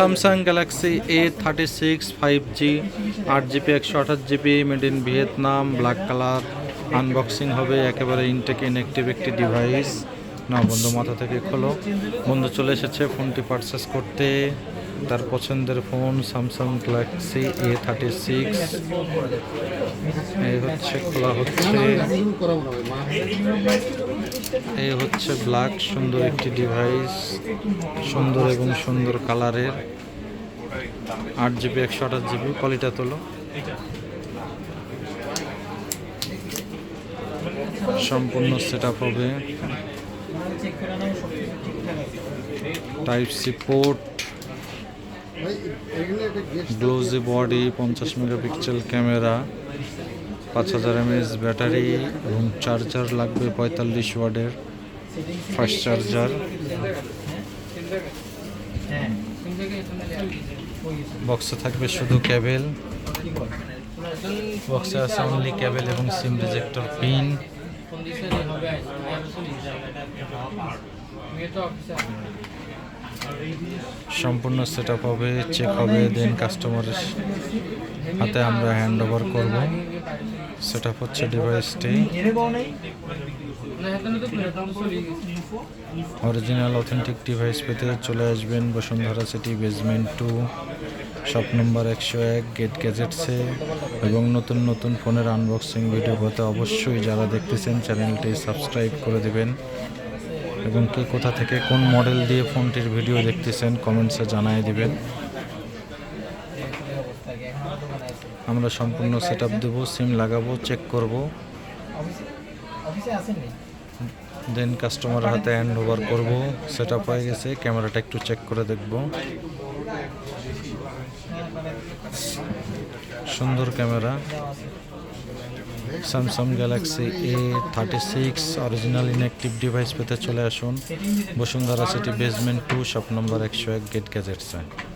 Samsung galaxy A thirty six five G আট GB একশো আঠাশ GB made in Vietnam black colour unboxing হবে একেবারে ইনটেক ইনএক্টিভ একটি ডিভাইস না বন্ধু, মাথা থেকে খোলো। বন্ধু, চলে এসেছে ফোনটি পারচেস করতে। তার পছন্দের phone Samsung galaxy A thirty six এই হচ্ছে, খোলা হচ্ছে। এই হচ্ছে ব্ল্যাক, সুন্দর একটি ডিভাইস সুন্দর এবং সুন্দর কালারের। আট জিবি একশো আঠাশ জিবি কোয়ালিটা তোলো। সম্পূর্ণ সেট হবে। Type C port glossy body পঞ্চাশ মেগাপিক্সেল ক্যামেরা পাঁচ হাজার এমএস ব্যাটারি এবং চার্জার লাগবে পঁয়তাল্লিশ ওয়ার্ডের ফাস্ট চার্জার বক্সে থাকবে শুধু ক্যাবেল বক্সে আছে অনলি ক্যাবেল এবং সিম রিজেক্টর পিন সম্পূর্ণ সেট আপ হবে চেক হবে দেন কাস্টমারের হাতে আমরা হ্যান্ড ওভার করব। সেট আপ হচ্ছে ডিভাইসটি অরিজিনাল অথেন্টিক ডিভাইস পেতে চলে আসবেন Bashundhara city basement two shop number একশো এক গেট গ্যাজেটসে এবং নতুন নতুন ফোনের আনবক্সিং ভিডিও হতে অবশ্যই যারা দেখতেছেন চ্যানেলটি সাবস্ক্রাইব করে দিবেন। এবং কে কোথা থেকে কোন মডেল দিয়ে ফোনটির ভিডিও দেখতেছেন কমেন্টসে জানিয়ে দিবেন। আমরা সম্পূর্ণ সেট আপ দেবো সিম লাগাবো চেক করব। দেন কাস্টমার হাতে হ্যান্ড ওভার করব সেট আপ হয়ে গেছে ক্যামেরাটা একটু চেক করে দেখব। সুন্দর camera Samsung galaxy A thirty six original inactive device পেতে চলে আসুন। Bashundhara city basement two shop number একশো এক গেট গ্যাজেটসে